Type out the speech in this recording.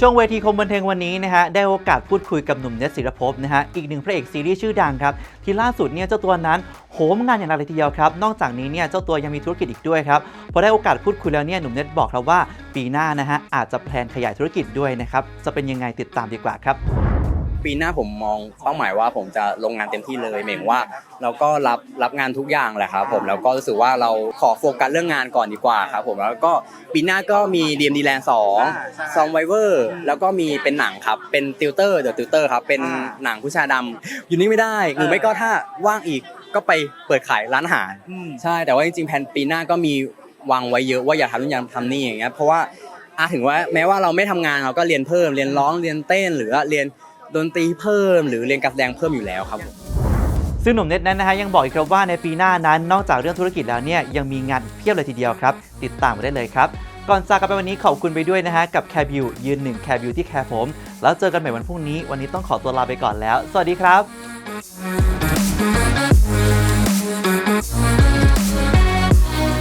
ช่วงเวทีคมบันเทิงวันนี้นะฮะได้โอกาสพูดคุยกับหนุ่มเนทศิรภพนะฮะอีกหนึ่งพระเอกซีรีส์ชื่อดังครับที่ล่าสุดเนี่ยเจ้าตัวนั้นโหมงานอย่างหนักเลยทีเดียวครับนอกจากนี้เนี่ยเจ้าตัวยังมีธุรกิจอีกด้วยครับพอได้โอกาสพูดคุยแล้วเนี่ยหนุ่มเนทบอกครับว่าปีหน้านะฮะอาจจะแพลนขยายธุรกิจด้วยนะครับจะเป็นยังไงติดตามดีกว่าครับ ปีหน้าผมมองเป้าหมายว่าผมจะลงงานเต็มที่เลยหมายถึงว่าเราก็รับรับงานทุกอย่างแหละครับผมแล้วก็รู้สึกว่าเราขอโฟกัสเรื่องงานก่อนดีกว่าครับผมแล้วก็ปีหน้าก็มี DMD Land 2 s o m b i v e r แล้วก็มีเป็นหนังครับเป็นติวเตอร์เดอะติวเตอร์ครับเป็นหนังผู้ชายดำอยู่นี่ไม่ได้หรือไม่ก็ถ้าว่างอีกก็ไปเปิดขายร้านอาหารใช่แต่ว่าจริงๆแผนปีหน้าก็มีวางไว้เยอะว่าอยากทำนู่นอยากทำนี่อย่างเงี้ยเพราะว่าอาถึงว่าแม้ว่าเราไม่ทำงานเราก็เรียนเพิ่มเรียนร้องเรียนเต้น หรือว่าเรียน ดนตรีเพิ่ม หรือเรียนการแสดงเพิ่มอยู่แล้วครับผมซึ่งหนุ่มเน็ตนั้นนะฮะยังบอกอีกครับว่าในปีหน้านั้นนอกจากเรื่องธุรกิจแล้วเนี่ยยังมีงานเพียบเลยทีเดียวครับ ติดตามมาได้เลยครับ ก่อนจากกันไปวันนี้ขอบคุณไปด้วยนะฮะกับแคบิวยืนหนึ่งแคบิวที่แคร์ผม แล้วเจอกันใหม่วันพรุ่งนี้ วันนี้ต้องขอตัวลาไปก่อนแล้ว สวัสดีครับ